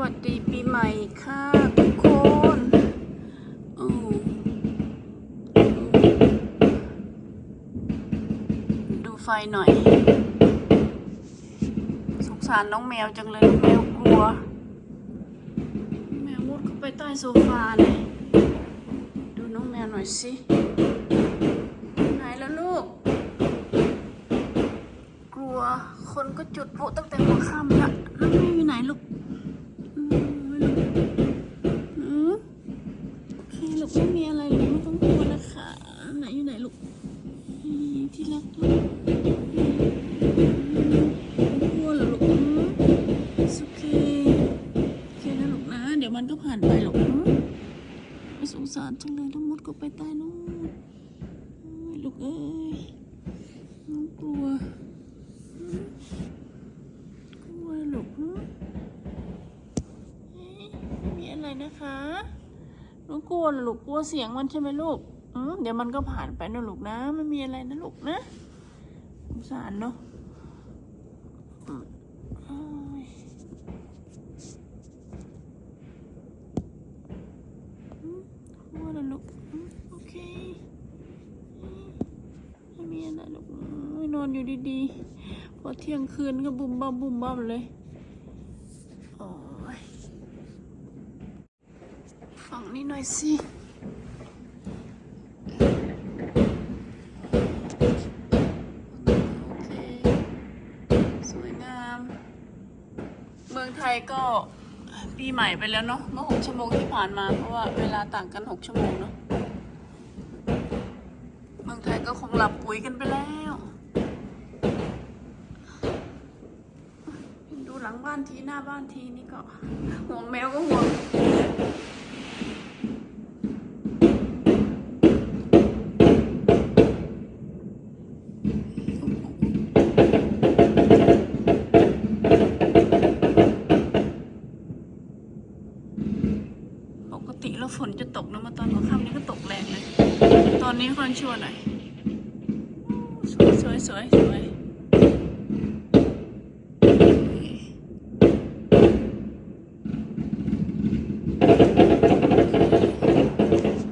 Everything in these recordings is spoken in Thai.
วัสดีปีใหม่ค่ะทุกคนอ้ดูไฟหน่อย สงสารน้องแมวจังเลยน้องแมวกลัว แมวมุดเข้าไปใต้โซฟาเลยดูน้องแมวหน่อยสิไหนแล้วลูก กลัวคนก็จุดพลุตั้งแต่หัวค่ำละน้องแมวอยู่ไหนลูกอืมไม่รู้อืมโอเค ลูกไม่มีอะไรลูกไม่ต้องกลัวนะคะไหนอยู่ไหนลูกที่รักลูกกลัวเหรอลูกโอเคโอเคนะลูกนะ เดี๋ยวมันก็ผ่านไปหรอกไม่สงสารจังเลยทั้งหมดก็ไปใต้นู่นลูกเอ้ยน้องกลัวกลัวหรอกเอ๊ะไม่มีอะไรนะคะ น้องกลัวลูกกลัวเสียงมันใช่ไหมลูกอืมเดี๋ยวมันก็ผ่านไปนะลูกนะ ไม่มีอะไรนะลูกนะสงสารเนาะโอ้ยอืมกลัวลูกโอเคไม่มีอะไรลูกอืมนอนอยู่ดีๆพอเที่ยงคืนก็บุมบ้ามบุมบ้าเลยโอ้ ยฟังนี่หน่อยสิโอเคสวยงามเมืองไทยก็ปีใหม่ไปแล้วเนาะเมื่อหกชั่วโมงที่ผ่านมาเพราะว่าเวลาต่างกันหกชั่วโมงเนาะเมืองไทยก็คงหลับปุ๋ยกันไปแล้วดูหลังบ้านทีหน้าบ้านทีนี่ก็ห่วงแมวก็ห่วง แล้วฝนจะตกนะมาตอนหัวค่ำนี้ก็ตกแรงเลย ตอนนี้ค่อนชั่วหน่อยสวยสวยสวยสวย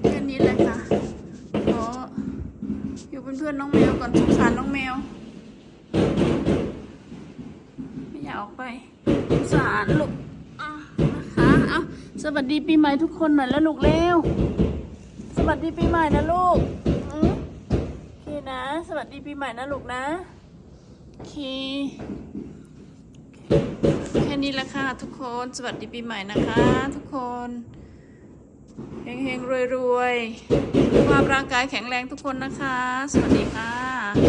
แค่นี้เลยค่ะขออยู่เป็นเพื่อนน้องแมวก่อนสงสารน้องแมว ไม่อยากออกไปสงสารลูกอะนะคะ เอา สวัสดีปีใหม่ทุกคนหน่อยแล้วลูกเร็ว สวัสดีปีใหม่นะลูกอืมโอเคนะ สวัสดีปีใหม่นะลูกนะโอเคแค่นี้ละค่ะทุกคน สวัสดีปีใหม่นะคะ ทุกคนเฮงๆรวยๆ ความร่างกายแข็งแรงทุกคนนะคะ สวัสดีค่ะ